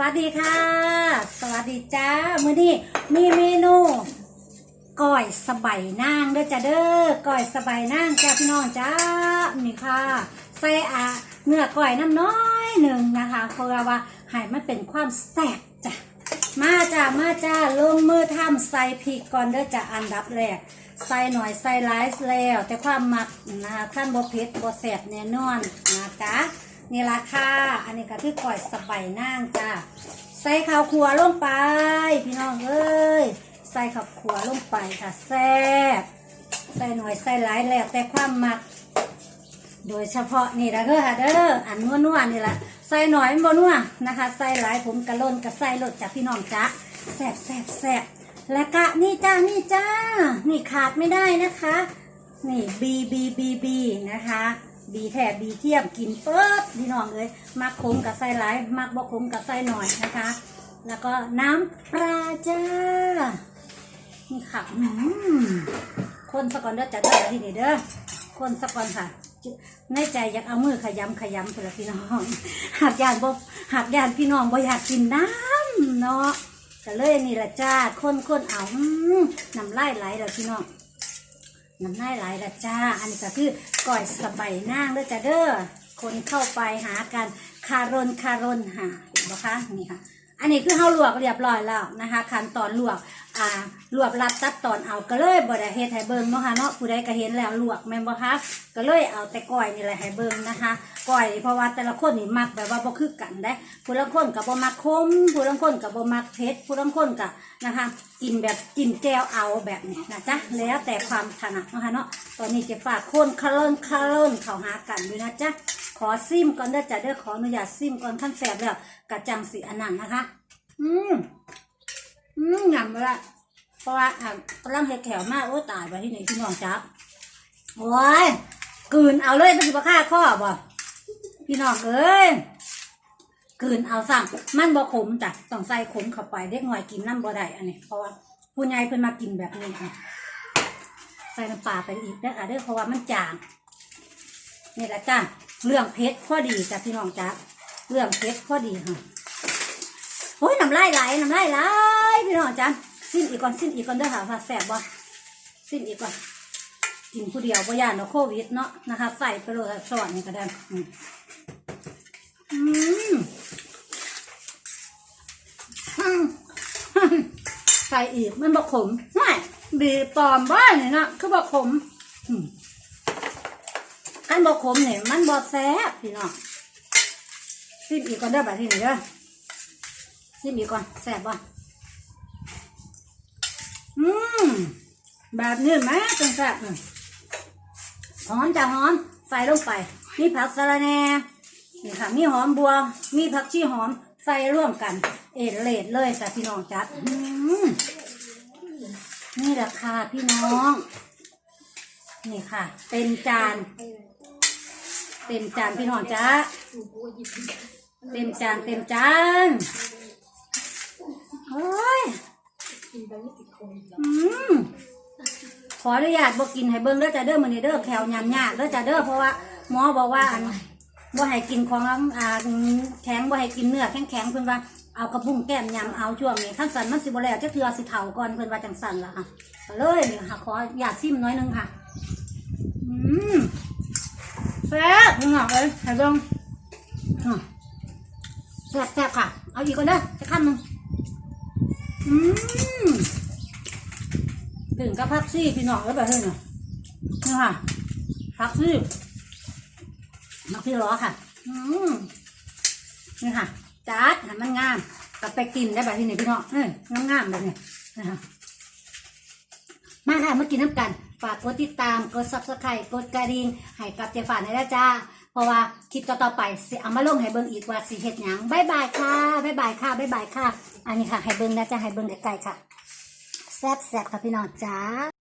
วัสดีค่ะ สวัสดีจ้ามื้อนี้มีเมนูก้อยสบายนางเด้อจ้าเด้อก้อยสบายนางจ้าพี่น้องจ้านี่ค่ะใส่อะเนื้อก้อยน้ำน้อยหนึ่งนะคะเพราะว่าให้มันเป็นความแซ่บจ้ะมาจ้ามาจ้าลงมือทำใส่พริกก่อนเด้อจ้าอันดับแรกใส่หน่อยใส่หลายแล้ว แต่ความมักนะคะขั้นบ่เผ็ดบ่แซ่บแน่นอนนะจ๊ะ นี่ราคาอันนี้ก็คือก่อยสบายนางจ้าใส่ข้าวขัวลงไป พี่น้องเอ้ยใส่ข้าวขัวลงไปค่ะแซ่บใส่หน่อยใส่หลายแล้วแต่ความมัก โดยเฉพาะนี่ละเด้อค่ะเด้ออันนัวนัวๆนี่ละใส่หน่อยมันบ่นัวนะคะ ใส่หลายผมกระล่นกระใส่รสจากพี่น้องจ้าแซ่บแซ่บแซ่บและกะนี่จ้านี่จ้านี่ขาดไม่ได้นะคะ นี่บีบีบีบีนะคะ บีแถบบีเทียมกินเปิดพี่น้องเลยมักขมกับใส่หลายมักบ่ขมกับใส่หน่อยนะคะ แล้วก็น้ำปลาจ้านี่ค่ะอืมคนสะก่อนเด้อจ้าเด้อที่นี่เด้อคนสะก่อนค่ะในใจอยากเอามือขยำขยำเพื่อพี่น้องหากยานบ่หากยานพี่น้องบ่อยากกินน้ำเนาะก็เลยนี่ละจ้าคนคนเอาอืมน้ำลายไหลแล้วพี่น้อง น้ำลายไหลละจ้า อันนี้ก็คือก่อยสบายนางเด้อจ้าเด้อคนเข้าไปหากันคารนคารนหาเห็นบ่คะนี่ค่ะ อันนี้คือเฮาลวกเรียบร้อยแล้วนะคะขั้นตอนลวกอ่าลวกรัดตัดตอนเอาก็เลยบ่ได้เฮ็ดให้เบิ่งเนาะค่ะเนาะผู้ใดก็เห็นแล้วลวกแม่นบ่คะก็เลยเอาแต่ก้อยนี่แหละให้เบิ่งนะคะก้อยเพราะว่าแต่ละคนนี่มักแบบว่าบ่คือกันได้ผู้ละคนก็บ่มักขมผู้ละคนก็บ่มักเผ็ดผู้ละคนก็นะคะกินแบบกินแก้วเอาแบบนี้นะจ๊ะแล้วแต่ความถนัดเนาะค่ะเนาะตอนนี้จะฝากคนคลิ่นคลิ่นเข้าหากันอยู่นะจ๊ะ ขอซิมก่อนเด้อจ้ะเด้อขออนุญาตซิมก่อนขั้นแสบแล้วกะจังสีอันนั้นนะคะ อืมอืมยำไปละเพราะว่าอะกำลังเห็ดแถวมากโอ้ตายไปที่ไหนพี่น้องจ๊ะโอ้ยกลืนเอาเลยมันจะมาฆ่าข้อบ่พี่น้องเอ้ยกลืนเอาสั่งมันบ่ขมจ้ะต้องใส่ขมเข้าไปเด็กหน่อยกินน้ำบ่ได้อันนี้ เพราะว่าผู้ใหญ่เพิ่นมากินแบบนี้ค่ะใส่น้ำปลาไปอีกเด้อค่ะเด้อเพราะว่ามันจางนี่แหละจ้ะ เรื่องเพชรพอดีจ้ะพี่น้องจ๊ะเรื่องเพชรพอดีค่ะโอ้ยน้ำลายไหลน้ำลายไหลพี่น้องจ้ะสิ้นอีกก่อนสิ้นอีกก่อนเด้อค่ะว่าแสบบ่สิ้นอีกก่อนกินผู้เดียวบ่ยานเนาะโควิดเนาะนะคะใส่ไปเลยสอนนี่ก็ได้อืมใส่อีกมันบ่ขมไม่บีปลอมบ้านเนี่ยนะคือบ่ขม มันบ่ขมเนี่ยมันบ่แซ่บพี่น้องสิ้นอีกก่อนเด้อแบบที่นี่เด้อชิมอีกก่อนแสบป่อืมแบบนี้แม่จังแสบอืมหอมจ้ะหอมใส่ลงไปมีผักสะระแหน่นี่ค่ะมีหอมบัว มีผักชีหอมใส่ร่วมกัน เอดเลดเลยจ้ะพี่น้องจัดอืมนี่แหละค่ะพี่น้อง นี่ค่ะเต็มจาน เต็มจานพี่น้องจ้าเต็มจานเต็มจานเฮ้ยอืมขออนุญาตบอกกินให้เบิ้งเด้อจ้าเด้อมื้อนเด้อแขวยำยากเด้อจ้าเด้อเพราะว่าหมอบอกว่าอันบ่ให้กินของอ่าแข็งบ่ให้กินเนื้อแข็งแข็งเพิ่นว่าเอากระพุ้งแก้มยำเอาช่วงนี้ขั้นสันมันสิบ่แล้วจะเทือสิเฒ่าก่อนเพิ่นว่าจังสันล่ะค่ะเลยค่ะขออยากซิมน้อยนึงค่ะ อืม ซ่บพี่น้องเอ้ยให้เบิ่งอะแซ่บแซ่บค่ะ เอาอีกก่อนเด้อจะคำหนึงอืมถึงกับพักซี่พี่น้องแล้วแบบนี้เนาะนี่ค่ะพักซี่พักซี่ล้อค่ะ อืมนี่ค่ะจัดให้มันงามกลับไปกินได้แบบที่นี่พี่น้องเอ้ยงามๆแบบนี้นะคะมาค่ะมากินน้ำกัน ฝากกดติดตามกดซับสไครต์กดกระดิ่งให้กับเจฝานได้แล้วจ้าเพราะว่าคลิปต่อๆไปสิเอามาลงให้เบิ่งอีกว่าสิเฮ็ดหยังบ๊ายบายค่ะบ๊ายบายค่ะบ๊ายบายค่ะ อันนี้ค่ะให้เบิ่งนะจ้าให้เบิ่งใกล้ๆค่ะแซ่บๆค่ะพี่น้องจ้า